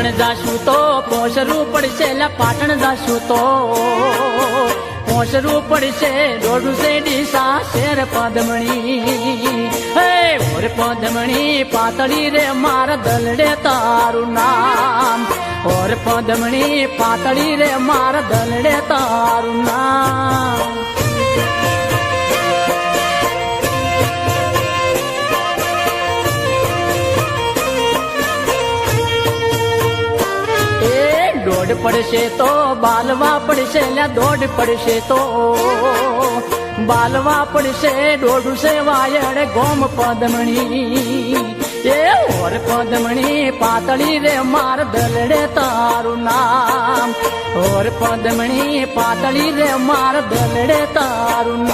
જાશું તો પોસરું પડશે પાટણ જાશું તો. પોસરું પડશે દોડું છે ડીસા શેર પદમણી. હે ઓર પદમણી, પાતળી રે મારા દલડે તારું નામ. ઓર પદમણી, પાતળી રે મારા દલડે તારું નામ. દોડ પડશે તો બાલવા પડશે લ્યા દોડ પડશે તો. બાલવા પડશે, દોડું છે વાયડ ગોમ પદમણી. એ ઓર પદમણી, પાતળી રે માર દલડે તારું નામ. ઓર પદમણી, પાતળી રે માર દલડે તારું